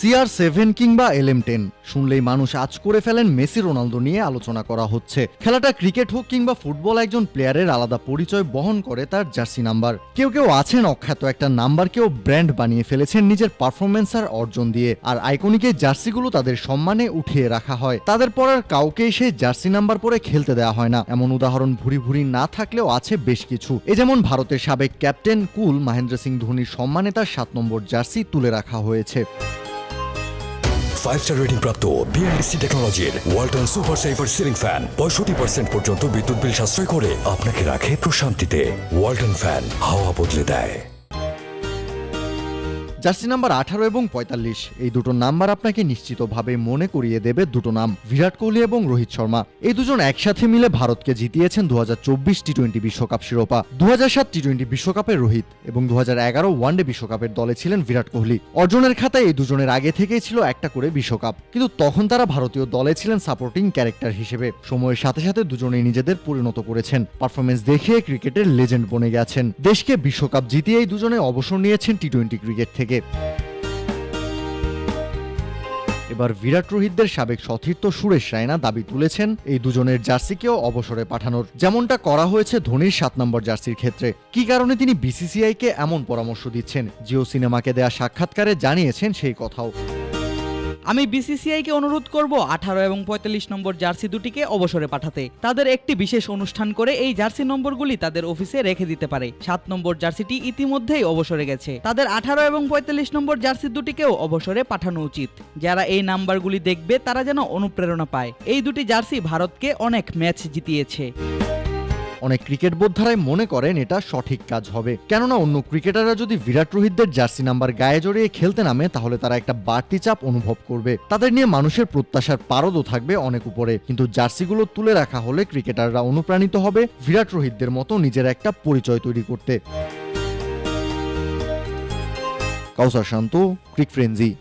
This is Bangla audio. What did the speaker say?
সিআর সেভেন কিংবা এল এম টেন। শুনলেই মানুষ আজ করে ফেলেন মেসি রোনালদো নিয়ে আলোচনা করা হচ্ছে। খেলাটা ক্রিকেট হোক কিংবা ফুটবল, একজন প্লেয়ারের আলাদা পরিচয় বহন করে তার জার্সি নাম্বার। কেউ কেউ আছেন অখ্যাত একটা নাম্বারকেও ব্র্যান্ড বানিয়ে ফেলেছেন নিজের পারফরমেন্স আর অর্জন দিয়ে। আর আইকনিকের জার্সিগুলো তাদের সম্মানে উঠিয়ে রাখা হয়। তাদের পরার কাউকেই সেই জার্সি নাম্বার পরে খেলতে দেওয়া হয় না। এমন উদাহরণ ভুরি ভুরি না থাকলেও আছে বেশ কিছু। এ যেমন ভারতের সাবেক ক্যাপ্টেন কুল, মহেন্দ্র সিং ধোনির সম্মানে তার সাত নম্বর জার্সি তুলে রাখা হয়েছে। ফাইভ স্টার রেটিং প্রাপ্ত বিএনডিসি টেকনোলজির Walton super saver ceiling fan পঁয়ষট্টি পার্সেন্ট পর্যন্ত বিদ্যুৎ বিল সাশ্রয় করে আপনাকে রাখে প্রশান্তিতে। ওয়ালটন ফ্যান হাওয়া বদলে দেয়। জার্সি নাম্বার আঠারো এবং পঁয়তাল্লিশ। এই দুটো নাম্বার আপনাকে নিশ্চিতভাবে মনে করিয়ে দেবে দুটো নাম, বিরাট কোহলি এবং রোহিত শর্মা। এই দুজন একসাথে মিলে ভারতকে জিতিয়েছেন দু টি টোয়েন্টি বিশ্বকাপ শিরোপা। দু সাত টি টোয়েন্টি বিশ্বকাপের রোহিত এবং দু এগারো ওয়ানডে বিশ্বকাপের দলে ছিলেন বিরাট কোহলি। অর্জনের খাতায় এই দুজনের আগে থেকেই ছিল একটা করে বিশ্বকাপ। কিন্তু তখন তারা ভারতীয় দলে ছিলেন সাপোর্টিং ক্যারেক্টার হিসেবে। সময়ের সাথে সাথে দুজনেই নিজেদের পরিণত করেছেন। পারফরমেন্স দেখিয়ে ক্রিকেটের লেজেন্ড বনে গেছেন। দেশকে বিশ্বকাপ জিতিয়ে এই দুজনে অবসর নিয়েছেন টি টোয়েন্টি ক্রিকেট থেকে। এবার বিরাট রোহিতদের সাবেক সতীর্থ সুরেশ রায়না দাবি তুলেছেন, এই দুজনের জার্সিকেও অবসরে পাঠানোর। যেমনটা করা হয়েছে ধোনির সাত নম্বর জার্সির ক্ষেত্রে। কি কারণে তিনি বিসিসিআইকে এমন পরামর্শ দিচ্ছেন? জিও সিনেমাকে দেয়া সাক্ষাৎকারে জানিয়েছেন সেই কথাও। আমি বিসিসিআইকে অনুরোধ করব আঠারো এবং পঁয়তাল্লিশ নম্বর জার্সি দুটিকে অবসরে পাঠাতে। তাদের একটি বিশেষ অনুষ্ঠান করে এই জার্সি নম্বরগুলি তাদের অফিসে রেখে দিতে পারে। সাত নম্বর জার্সিটি ইতিমধ্যেই অবসরে গেছে। তাদের আঠারো এবং পঁয়তাল্লিশ নম্বর জার্সি দুটিকেও অবসরে পাঠানো উচিত। যারা এই নাম্বারগুলি দেখবে, তারা যেন অনুপ্রেরণা পায়। এই দুটি জার্সি ভারতকে অনেক ম্যাচ জিতিয়েছে। অনেক ক্রিকেট বোদ্ধারাই মনে করেন এটা সঠিক কাজ হবে। কেননা অন্য ক্রিকেটাররা যদি বিরাট রোহিতদের জার্সি নাম্বার গায়ে জড়িয়ে খেলতে নামে, তাহলে তারা একটা বাড়তি চাপ অনুভব করবে। তাদের নিয়ে মানুষের প্রত্যাশার পারদও থাকবে অনেক উপরে। কিন্তু জার্সিগুলো তুলে রাখা হলে ক্রিকেটাররা অনুপ্রাণিত হবে বিরাট রোহিতদের মতো নিজের একটা পরিচয় তৈরি করতে। কাউসার শান্ত, ক্রিক ফ্রেন্জি